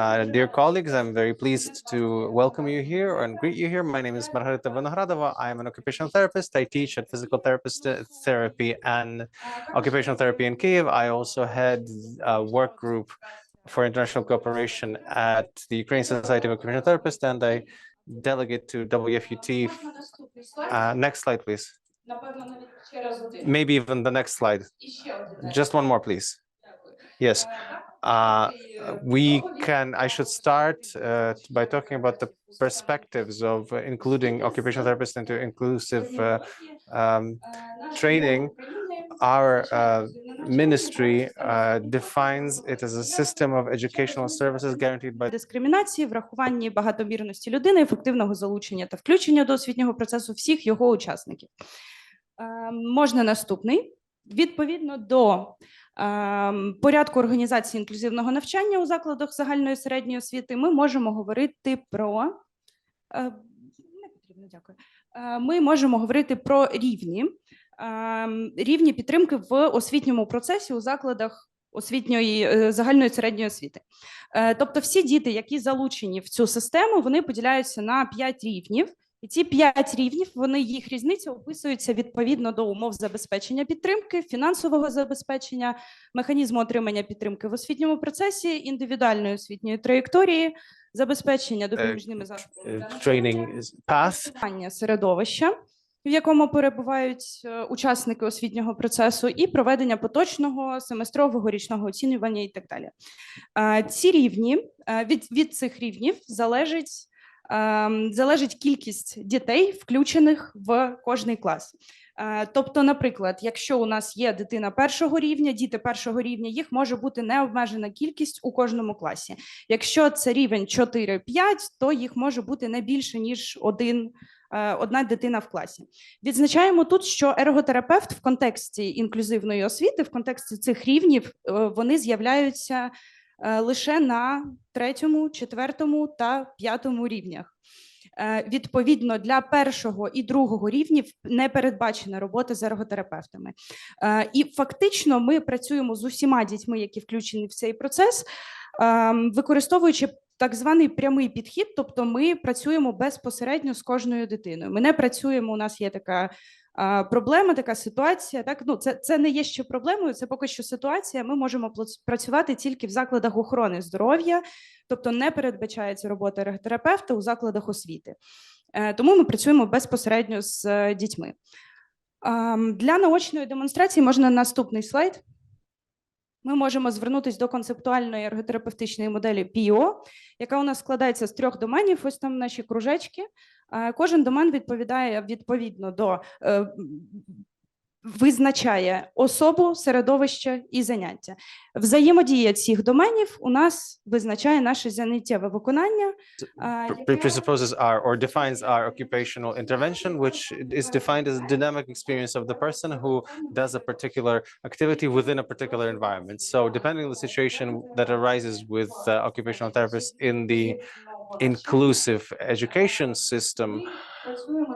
Uh, dear colleagues, I'm very pleased to welcome you here and greet you here. My name is Margarita Vinogradova. I am an occupational therapist. I teach at physical therapist uh, therapy and occupational therapy in Kiev. I also head a work group for international cooperation at the Ukrainian Society of Occupational Therapists, and I delegate to WFUT. Uh, next slide, please. Maybe even the next slide. Just one more, please. Yes. Uh, Е, we can, I should start uh, by talking about the perspectives of uh, including occupational therapists into inclusive uh, um, training. Our uh, ministry uh, defines it as a system of educational services guaranteed by дискримінації, врахуванні багатомірності людини, ефективного залучення та включення до освітнього процесу всіх його учасників. Е, Можна наступний. Відповідно до е, порядку організації інклюзивного навчання у закладах загальної середньої освіти, ми можемо говорити про е, не потрібно, дякую. Е, Ми можемо говорити про рівні, е, рівні підтримки в освітньому процесі у закладах освітньої е, загальної середньої освіти. Тобто, всі діти, які залучені в цю систему, вони поділяються на 5 рівнів. І ці 5 рівнів, вони їх різниця описуються відповідно до умов забезпечення підтримки, фінансового забезпечення, механізму отримання підтримки в освітньому процесі, індивідуальної освітньої траєкторії, забезпечення допоміжними засобами uh, training is- path. формування середовища, в якому перебувають е, учасники освітнього процесу, і проведення поточного семестрового річного оцінювання і так далі. Е, Ці рівні е, від, від цих рівнів залежить. Ем, Залежить кількість дітей, включених в кожний клас. Е, Тобто, наприклад, якщо у нас є дитина першого рівня, діти першого рівня, їх може бути необмежена кількість у кожному класі. Якщо це рівень 4-5, то їх може бути не більше ніж один, е, одна дитина в класі. Відзначаємо тут, що ерготерапевт в контексті інклюзивної освіти, в контексті цих рівнів, е, вони з'являються лише на третьому, четвертому та п'ятому рівнях. Е, Відповідно, для першого і другого рівнів не передбачена робота з ерготерапевтами. Е, І фактично ми працюємо з усіма дітьми, які включені в цей процес, ем, використовуючи так званий прямий підхід, тобто ми працюємо безпосередньо з кожною дитиною. Ми не працюємо. У нас є така проблема, така ситуація. Так ну це, це не є ще проблемою. Це поки що ситуація. Ми можемо працювати тільки в закладах охорони здоров'я, тобто не передбачається робота ерготерапевта у закладах освіти. Е, Тому ми працюємо безпосередньо з е, дітьми. Для наочної демонстрації можна наступний слайд. Ми можемо звернутися до концептуальної ерготерапевтичної моделі ПІО, яка у нас складається з трьох доменів. Ось там наші кружечки. Е, Кожен домен відповідає відповідно до е, визначає особу, середовище і заняття. Взаємодія цих доменів у нас визначає наше заняттєве виконання. е, pre- яке- presupposes our or defines our occupational intervention, which is defined as a dynamic experience of the person who does a particular activity within a particular environment. So depending on the situation that arises with uh, occupational therapists in the inclusive education system,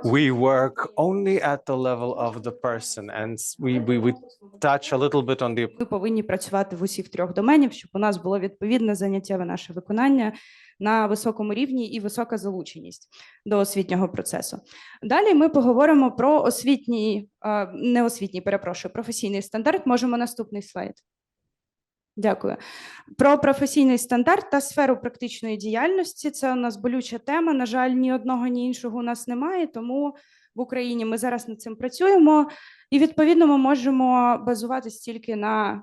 we work only at the level of the person and we, we, we touch a little bit on the Ми повинні працювати в усіх трьох доменів, щоб у нас було відповідне заняттєве наше виконання на високому рівні і висока залученість до освітнього процесу. Далі ми поговоримо про освітній, не освітній, перепрошую, професійний стандарт. Можемо наступний слайд. Дякую. Про професійний стандарт та сферу практичної діяльності. Це у нас болюча тема. На жаль, ні одного, ні іншого у нас немає, тому в Україні ми зараз над цим працюємо. І відповідно ми можемо базуватись тільки на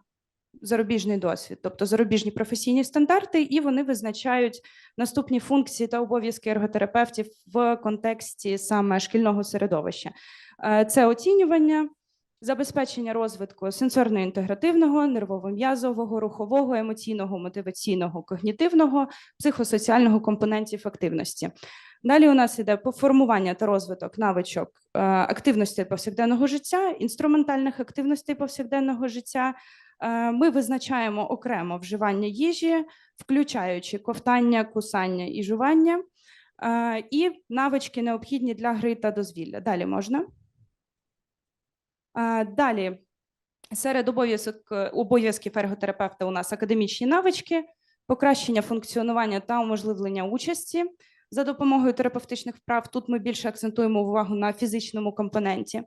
зарубіжний досвід, тобто зарубіжні професійні стандарти, і вони визначають наступні функції та обов'язки ерготерапевтів в контексті саме шкільного середовища. Е, Це оцінювання, забезпечення розвитку сенсорно-інтегративного, нервово-м'язового, рухового, емоційного, мотиваційного, когнітивного, психосоціального компонентів активності. Далі у нас іде формування та розвиток навичок е, активностей повсякденного життя, інструментальних активностей повсякденного життя. Е, Ми визначаємо окремо вживання їжі, включаючи ковтання, кусання і жування, е, і навички необхідні для гри та дозвілля. Далі можна. Е, Далі серед обов'язок обов'язків ерготерапевта у нас академічні навички, покращення функціонування та уможливлення участі за допомогою терапевтичних вправ. Тут ми більше акцентуємо увагу на фізичному компоненті.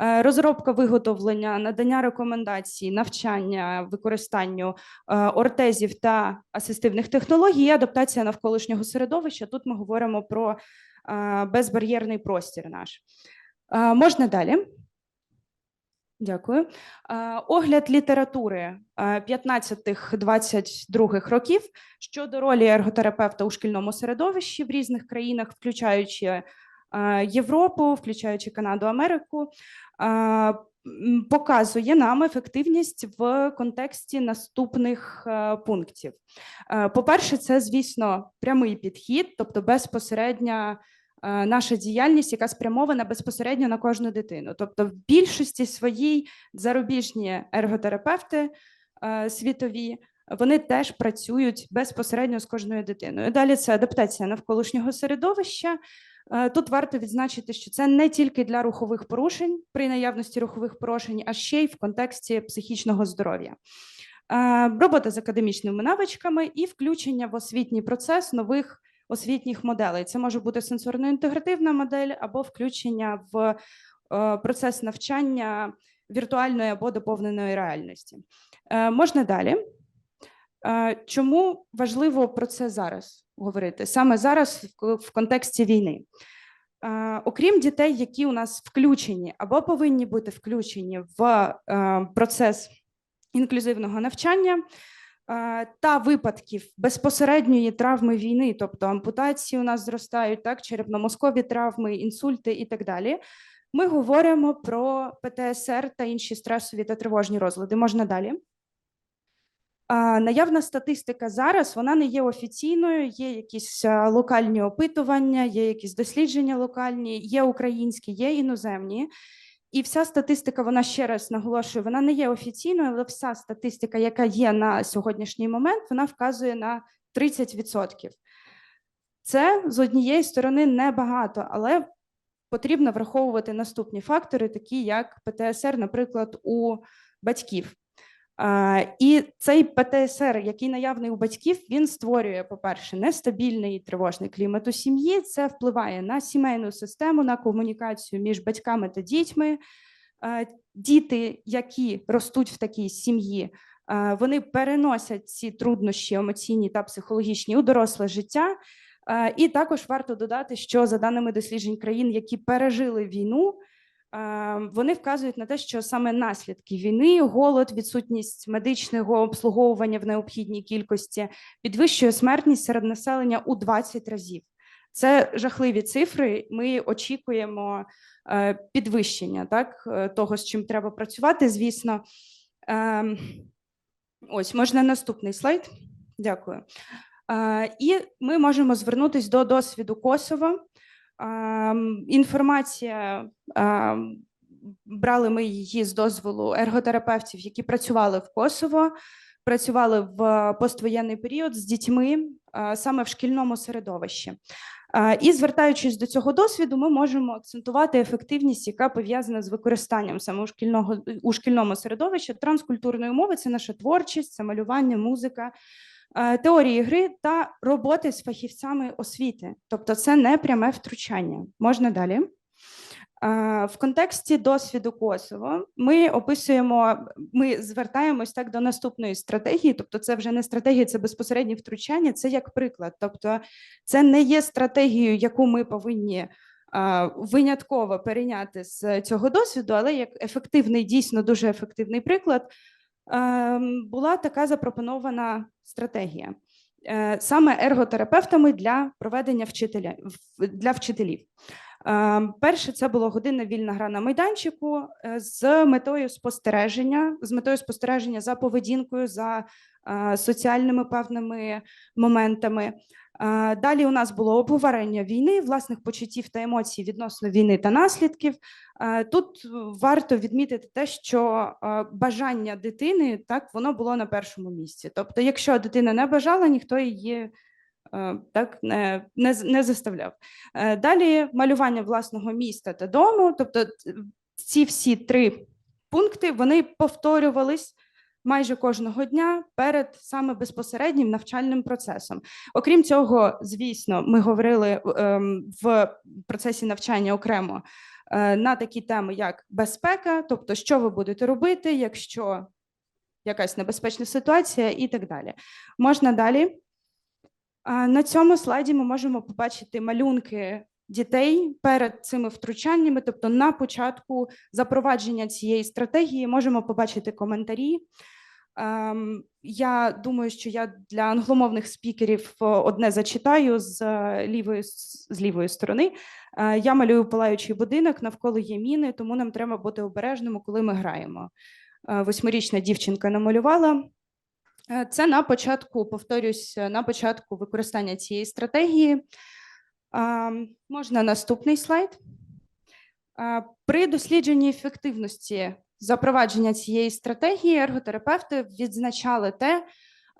Е, Розробка виготовлення, надання рекомендацій, навчання, використанню е, ортезів та асистивних технологій, адаптація навколишнього середовища. Тут ми говоримо про е, безбар'єрний простір наш. Е, Можна далі. Дякую. Огляд літератури е, 15-22 років щодо ролі ерготерапевта у шкільному середовищі в різних країнах, включаючи Європу, включаючи Канаду, Америку, показує нам ефективність в контексті наступних е, пунктів. Е, По-перше, це, звісно, прямий підхід, тобто безпосередня наша діяльність, яка спрямована безпосередньо на кожну дитину. Тобто, в більшості своїй зарубіжні ерготерапевти е, світові. Вони теж працюють безпосередньо з кожною дитиною. Далі це адаптація навколишнього середовища. Е, Тут варто відзначити, що це не тільки для рухових порушень при наявності рухових порушень, а ще й в контексті психічного здоров'я. Е, Робота з академічними навичками і включення в освітній процес нових освітніх моделей. Це може бути сенсорно-інтегративна модель або включення в е, процес навчання віртуальної або доповненої реальності. Е, Можна далі. Е, Чому важливо про це зараз говорити? Саме зараз в контексті війни. Окрім дітей, які у нас включені або повинні бути включені в процес інклюзивного навчання та випадків безпосередньої травми війни, тобто ампутації у нас зростають, так, черепно-мозкові травми, інсульти і так далі. Ми говоримо про ПТСР та інші стресові та тривожні розлади. Можна далі. А, Наявна статистика зараз вона не є офіційною. Є якісь локальні опитування, є якісь дослідження локальні, є українські, є іноземні. І вся статистика, вона ще раз наголошую, вона не є офіційною, але вся статистика, яка є на сьогоднішній момент, вона вказує на 30%. Це з однієї сторони небагато, але потрібно враховувати наступні фактори, такі як ПТСР, наприклад, у батьків. І цей ПТСР, який наявний у батьків, він створює, по-перше, нестабільний і тривожний клімат у сім'ї. Це впливає на сімейну систему, на комунікацію між батьками та дітьми. Діти, які ростуть в такій сім'ї, вони переносять ці труднощі емоційні та психологічні у доросле життя. І також варто додати, що за даними досліджень країн, які пережили війну, вони вказують на те, що саме наслідки війни, голод, відсутність медичного обслуговування в необхідній кількості підвищує смертність серед населення у 20 разів. Це жахливі цифри. Ми очікуємо е, підвищення так, е, того, з чим треба працювати. Звісно, Ем, ось можна наступний слайд. Дякую. Е, І ми можемо звернутися до досвіду Косово. Ем, Інформація ем, брали ми її з дозволу ерготерапевтів, які працювали в Косово, працювали в поствоєнний період з дітьми е, саме в шкільному середовищі. Е, І звертаючись до цього досвіду, ми можемо акцентувати ефективність, яка пов'язана з використанням саме у шкільного у шкільному середовищі транскультурної мови. Це наша творчість, це малювання, музика, теорії гри та роботи з фахівцями освіти. Тобто, це не пряме втручання. Можна далі. Е, В контексті досвіду Косово ми описуємо, ми звертаємось так до наступної стратегії. Тобто, це вже не стратегія, це безпосереднє втручання. Це як приклад. Тобто, це не є стратегією, яку ми повинні е, винятково перейняти з цього досвіду, але як ефективний, дійсно дуже ефективний приклад, е, була така запропонована стратегія. Е, Саме ерготерапевтами для проведення вчителя для вчителів. Е, Перше, це була годинна вільна гра на майданчику е, з метою спостереження, з метою спостереження за поведінкою, за е, соціальними певними моментами. Е, Далі у нас було обговорення війни, власних почуттів та емоцій відносно війни та наслідків. Е, Тут варто відмітити те, що е, бажання дитини так воно було на першому місці. Тобто, якщо дитина не бажала, ніхто її так не, не, не заставляв. Далі малювання власного міста та дому. Тобто, ці всі три пункти вони повторювались майже кожного дня перед саме безпосереднім навчальним процесом. Окрім цього, звісно, ми говорили ем, в процесі навчання окремо е, на такі теми, як безпека, тобто, що ви будете робити, якщо якась небезпечна ситуація, і так далі. Можна далі. На цьому слайді ми можемо побачити малюнки дітей перед цими втручаннями, тобто на початку запровадження цієї стратегії можемо побачити коментарі. Ем, Я думаю, що я для англомовних спікерів е, одне зачитаю з е, лівої з лівої сторони. Е, Я малюю палаючий будинок, навколо є міни, тому нам треба бути обережними, коли ми граємо. Восьмирічна дівчинка намалювала. Це на початку, повторюсь, на початку використання цієї стратегії. А, Можна наступний слайд. При дослідженні ефективності запровадження цієї стратегії ерготерапевти відзначали те,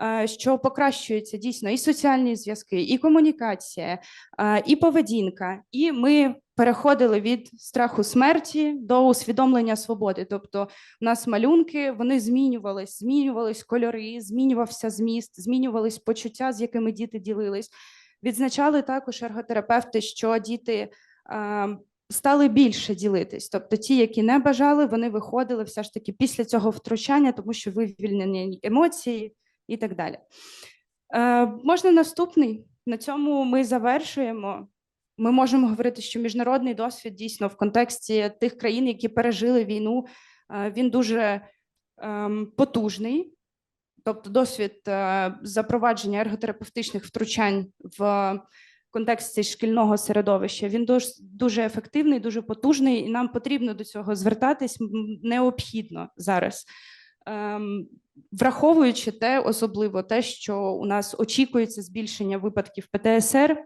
е, що покращуються дійсно і соціальні зв'язки, і комунікація, е, і поведінка. І ми переходили від страху смерті до усвідомлення свободи. Тобто, у нас малюнки вони змінювались, змінювались кольори, змінювався зміст, змінювались почуття, з якими діти ділились. Відзначали також ерготерапевти, що діти е, стали більше ділитись. Тобто, ті, які не бажали, вони виходили все ж таки після цього втручання, тому що вивільнені емоції і так далі. Е, можна наступний. На цьому ми завершуємо. Ми можемо говорити, що міжнародний досвід дійсно в контексті тих країн, які пережили війну, е, він дуже ем, потужний. Тобто, досвід е, запровадження ерготерапевтичних втручань в контексті шкільного середовища він дуже, дуже ефективний, дуже потужний, і нам потрібно до цього звертатись необхідно зараз. Ем, враховуючи те, особливо те, що у нас очікується збільшення випадків ПТСР.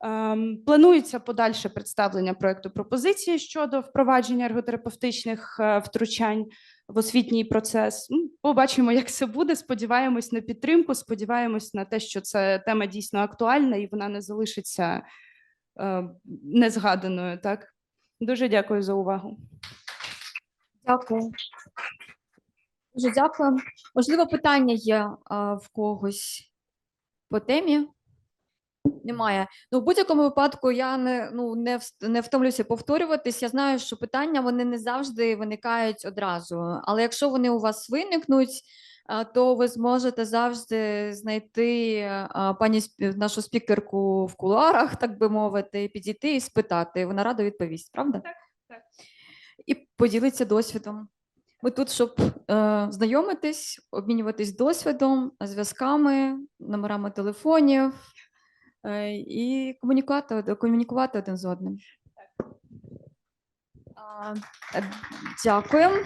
Ем, Планується подальше представлення проекту пропозиції щодо впровадження ерготерапевтичних е, втручань в освітній процес. Ну, Побачимо, як це буде. Сподіваємось на підтримку. Сподіваємось на те, що це тема дійсно актуальна і вона не залишиться е, незгаданою. Так, дуже дякую за увагу. Дякую. Дуже дякую. Можливо, питання є в когось по темі? Немає. Ну, в будь-якому випадку я не, ну, не, вс- не втомлюся повторюватись. Я знаю, що питання вони не завжди виникають одразу. Але якщо вони у вас виникнуть, то ви зможете завжди знайти пані нашу спікерку в кулуарах, так би мовити, підійти і спитати. Вона радо відповість, правда? Так, так. І поділитися досвідом. Ми тут, щоб е, знайомитись, обмінюватись досвідом, зв'язками, номерами телефонів і комунікувати, комунікувати один з одним. Е, Дякую.